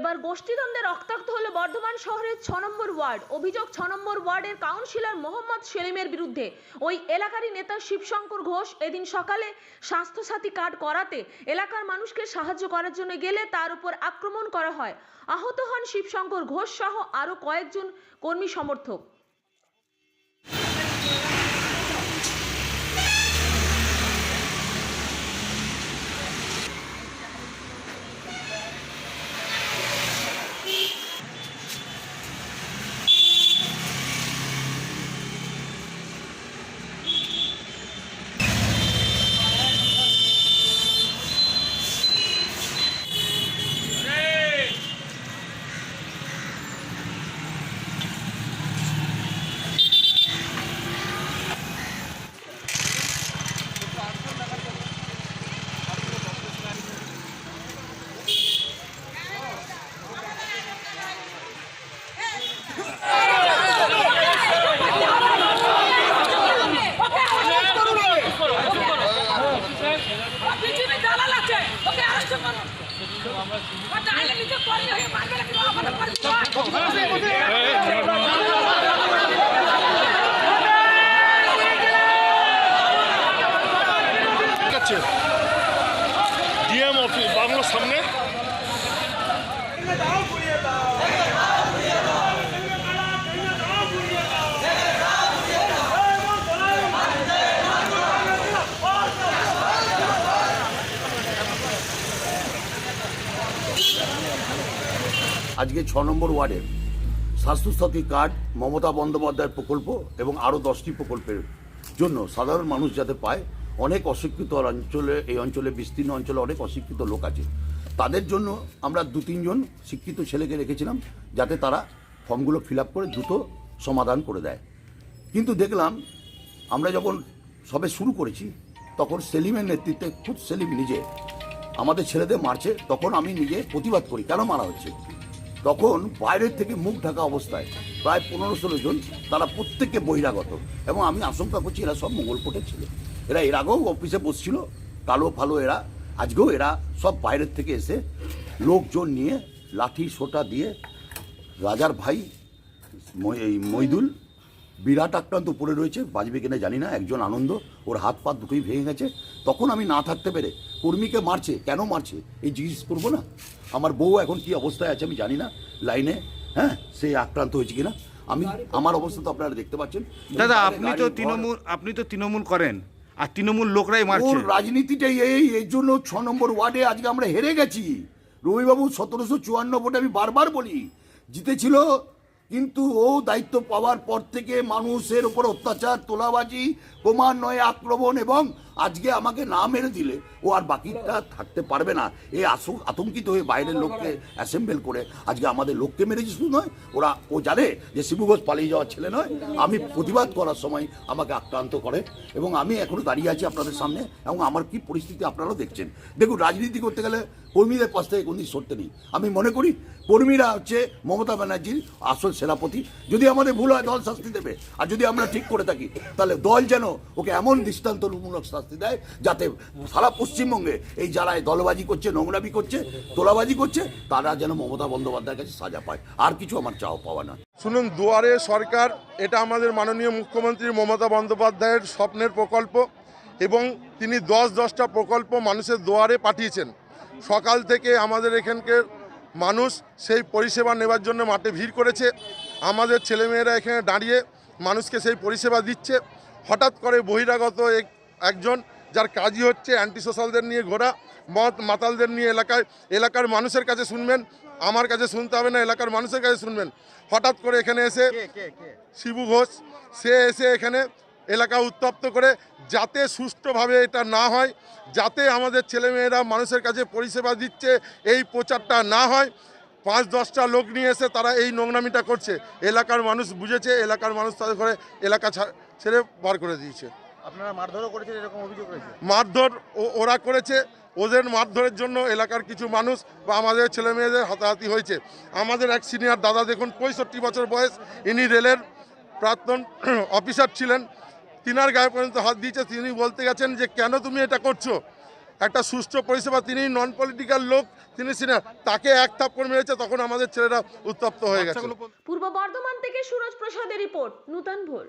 এবার গোষ্ঠীদ্বন্দ্বে রক্তাক্ত হল বর্ধমান শহরের ছ নম্বর ওয়ার্ড। অভিযোগ, ছ নম্বর ওয়ার্ডের কাউন্সিলর মোহাম্মদ সেলিমের বিরুদ্ধে। ওই এলাকারই নেতা শিবশঙ্কর ঘোষ এদিন সকালে স্বাস্থ্যসাথী কার্ড করাতে এলাকার মানুষকে সাহায্য করার জন্য গেলে তার উপর আক্রমণ করা হয়। আহত হন শিবশঙ্কর ঘোষ সহ আরও কয়েকজন কর্মী সমর্থক বিজেপি দালাল আছে ওকে অ্যারেস্ট করুন ও চাইলে নিজে কর্মী হয়ে মারবে না কিন্তু আমাদের কর্মী নয়। ঠিক আছে ডিএম অফিস বাংলোর সামনে। আজকে ছ নম্বর ওয়ার্ডের স্বাস্থ্যসাথী কার্ড, মমতা বন্দ্যোপাধ্যায়ের প্রকল্প এবং আরও দশটি প্রকল্পের জন্য সাধারণ মানুষ যাতে পায়। অনেক অশিক্ষিত অঞ্চলে, এই অঞ্চলে, বিস্তীর্ণ অঞ্চলে অনেক অশিক্ষিত লোক আছে। তাদের জন্য আমরা দু তিনজন শিক্ষিত ছেলেকে রেখেছিলাম যাতে তারা ফর্মগুলো ফিল আপ করে দ্রুত সমাধান করে দেয়। কিন্তু দেখলাম, আমরা যখন সবে শুরু করেছি, তখন সেলিমের নেতৃত্বে খুব সেলিম নিজে আমাদের ছেলেদের মারছে, তখন আমি নিজে প্রতিবাদ করি, কেন মারা হচ্ছে? তখন বাইরের থেকে মুখ ঢাকা অবস্থায় প্রায় পনেরো ষোলো জন তারা প্রত্যেককে বহিরাগত। এবং আমি আশঙ্কা করছি এরা সব মঙ্গলকোটের ছিল। এরা এর আগেও অফিসে বসছিল, কালো ফালো এরা। আজকেও এরা সব বাইরের থেকে এসে লোকজন নিয়ে লাঠি, সোটা দিয়ে রাজার ভাই মইদুল বিরাট আক্রান্ত পড়ে রয়েছে বাজবে কিনা জানি না একজন আনন্দ ওর হাত পা দুটোই ভেঙে গেছে। তখন আমি না থাকতে পেরে কর্মীকে মারছে কেন মারছে এই জিজ্ঞেস করব না? আমার বউ এখন কি অবস্থায় আছে আমি জানি না লাইনে হ্যাঁ সে আক্রান্ত হয়েছে কিনা? আমি আমার অবস্থা তো আপনারা দেখতে পাচ্ছেন। দাদা আপনি তো তৃণমূল আপনি তো তৃণমূল করেন আর তৃণমূল লোকরাই মারছে। রাজনীতিটাই এই এর জন্য ছ নম্বর ওয়ার্ডে আজকে আমরা হেরে গেছি। রবিবাবু সতেরোশো চুয়ান্ন ভোটে আমি বারবার বলি জিতেছিল কিন্তু ও দায়িত্ব পাওয়ার পর থেকে মানুষের উপর অত্যাচার তোলাবাজি ক্রমান্বয়ে আক্রমণ এবং আজকে আমাকে না মেরে দিলে ও আর বাকিটা থাকতে পারবে না। এই আসু আতঙ্কিত হয়ে বাইরের লোককে অ্যাসেম্বল করে আজকে আমাদের লোককে মেরেছে শুধু নয় ওরা ও জানে যে শিবু ঘোষ পালিয়ে যাওয়ার ছেলে নয়। আমি প্রতিবাদ করার সময় আমাকে আক্রান্ত করে এবং আমি এখনও দাঁড়িয়ে আছি আপনাদের সামনে এবং আমার কি পরিস্থিতি আপনারাও দেখছেন। দেখুন রাজনীতি করতে গেলে কর্মীদের পাশ থেকে কোনদিন সরতে নেই। আমি মনে করি কর্মীরা হচ্ছে মমতা ব্যানার্জির আসল সেনাপতি। যদি আমাদের ভুল হয় দল শাস্তি দেবে। আর যদি আমরা ঠিক করে থাকি তাহলে দল যেন ওকে এমন দৃষ্টান্তমূলক শাস্তি দেয়, যাতে সারা পশ্চিমবঙ্গে এই যারা দলবাজি করছে, নোংরামি করছে, তোলাবাজি করছে, তারা যেন মমতা বন্দ্যোপাধ্যায়ের কাছে সাজা পায়। আর কিছু আমার চাও পাওয়া না। শুনুন, দুয়ারে সরকার, এটা আমাদের মাননীয় মুখ্যমন্ত্রী মমতা বন্দ্যোপাধ্যায়ের স্বপ্নের প্রকল্প এবং তিনি দশ দশটা প্রকল্প মানুষের দুয়ারে পাঠিয়েছেন। সকাল থেকে আমাদের এখানকার মানুষ সেই পরিষেবা নেবার জন্য মাঠে ভিড় করেছে। আমাদের ছেলেমেয়েরা এখানে দাঁড়িয়ে মানুষকে সেই পরিষেবা দিচ্ছে। হঠাৎ করে বহিরাগত এক- একজন যার কাজই হচ্ছে অ্যান্টি সোশ্যালদের নিয়ে ঘোরা মদ মাতালদের নিয়ে এলাকায় এলাকার মানুষের কাছে শুনবেন আমার কাছে শুনতে হবে না এলাকার মানুষের কাছে শুনবেন। হঠাৎ করে এখানে এসে শিবু ঘোষ সে এসে এখানে এলাকা উত্তপ্ত করে যাতে সুষ্ঠুভাবে এটা না হয় যাতে আমাদের ছেলেমেয়েরা মানুষের কাছে পরিষেবা দিচ্ছে এই প্রচারটা না হয়। পাঁচ দশটা লোক নিয়ে এসে তারা এই নোংরামিটা করছে। এলাকার মানুষ বুঝেছে এলাকার মানুষ তাদের করে এলাকা ছেড়ে বার করে দিয়েছে। আপনারা মারধরও করেছেন এরকম অভিযোগ রয়েছে? মারধর ও- ওরা করেছে। ওদের মারধরের জন্য এলাকার কিছু মানুষ বা আমাদের ছেলে মেয়েদের হাতাহাতি হয়েছে। আমাদের এক সিনিয়র দাদা দেখুন পঁয়ষট্টি বছর বয়স ইনি রেলের প্রাক্তন অফিসার ছিলেন। তিনার গায়ে পর্যন্ত হাত দিয়েছে তিনি বলতে গেছেন যে কেন তুমি এটা করছ? একটা সুষ্ঠু পরিষেবা তিনি নন পলিটিক্যাল লোক তিনি সিনিয়র। তাকে এক থাপ্পড় মেরেছে তখন আমাদের ছেলেরা উত্তপ্ত হয়ে গেছে। পূর্ব বর্ধমান থেকে সুরজ প্রসাদের রিপোর্ট নূতন ভোর।